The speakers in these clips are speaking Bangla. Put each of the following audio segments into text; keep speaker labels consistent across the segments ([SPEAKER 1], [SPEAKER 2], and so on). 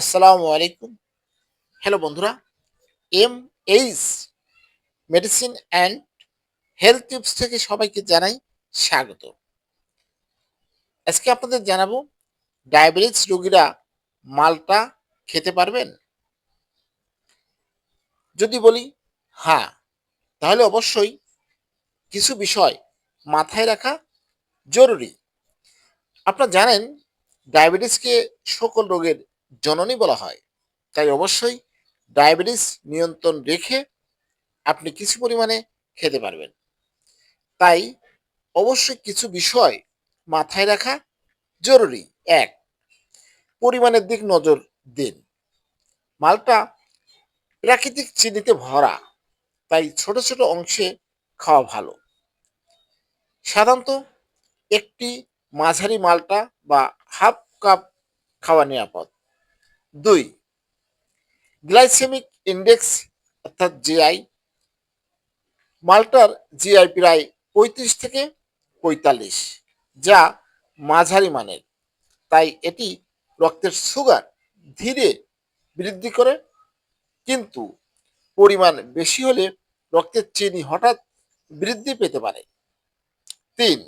[SPEAKER 1] আসসালামু আলাইকুম। হ্যালো বন্ধুরা M H medicine and health tips থেকে সবাইকে জানাই স্বাগত। আজকে আপনাদের জানাব, ডায়াবেটিস রোগীরা মালটা খেতে পারবেন? যদি বলি হ্যাঁ তাহলে অবশ্যই কিছু বিষয় মাথায় রাখা জরুরি। আপনারা জানেন, ডায়াবেটিসকে সকল রোগের জননী বলা হয়। তাই অবশ্যই ডায়াবেটিস নিয়ন্ত্রণ রেখে আপনি কিছু পরিমাণে খেতে পারবেন। তাই অবশ্যই কিছু বিষয় মাথায় রাখা জরুরি। এক, পরিমাণের দিক নজর দিন। মালটা প্রাকৃতিক চিনিতে ভরা, তাই ছোট ছোট অংশে খাওয়া ভালো। সাধারণত একটি মাঝারি মালটা বা হাফ কাপ খাওয়া নিরাপদ। দুই, গ্লাইসেমিক ইন্ডেক্স, অর্থাৎ জিআই মালটার জিআই প্রায় পঁয়ত্রিশ থেকে পঁয়তাল্লিশ, যা মাঝারি মানের। তাই এটি রক্তের সুগার ধীরে বৃদ্ধি করে, কিন্তু পরিমাণ বেশি হলে রক্তের চিনি হঠাৎ বৃদ্ধি পেতে পারে। তিন,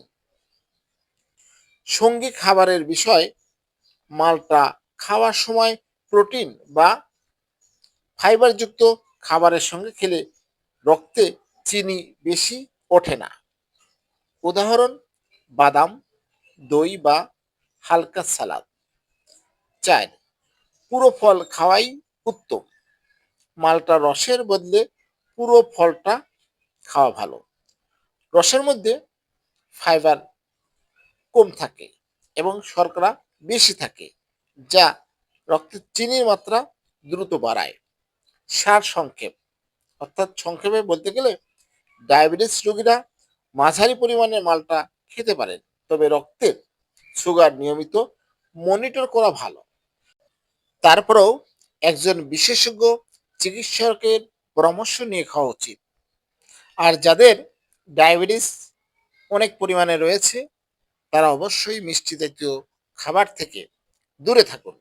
[SPEAKER 1] সঙ্গী খাবারের বিষয় মালটা খাওয়ার সময় প্রোটিন বা ফাইবারযুক্ত খাবারের সঙ্গে খেলে রক্তে চিনি বেশি ওঠে না। উদাহরণ, বাদাম, দই বা হালকা সালাদ। চার, পুরো ফল খাওয়াই উত্তম। মালটা রসের বদলে পুরো ফলটা খাওয়া ভালো। রসের মধ্যে ফাইবার কম থাকে এবং শর্করা বেশি থাকে, যা রক্তের চিনির মাত্রা দ্রুত বাড়ায়। সার সংক্ষেপ। অর্থাৎ সংক্ষেপে বলতে গেলে ডায়াবেটিস রোগীরা মাঝারি পরিমাণের মালটা খেতে পারেন, তবে রক্তের সুগার নিয়মিত মনিটর করা ভালো। তারপরেও একজন বিশেষজ্ঞ চিকিৎসকের পরামর্শ নিয়ে খাওয়া উচিত। আর যাদের ডায়াবেটিস অনেক পরিমাণে রয়েছে, তারা অবশ্যই মিষ্টি জাতীয় খাবার থেকে দূরে থাকুন।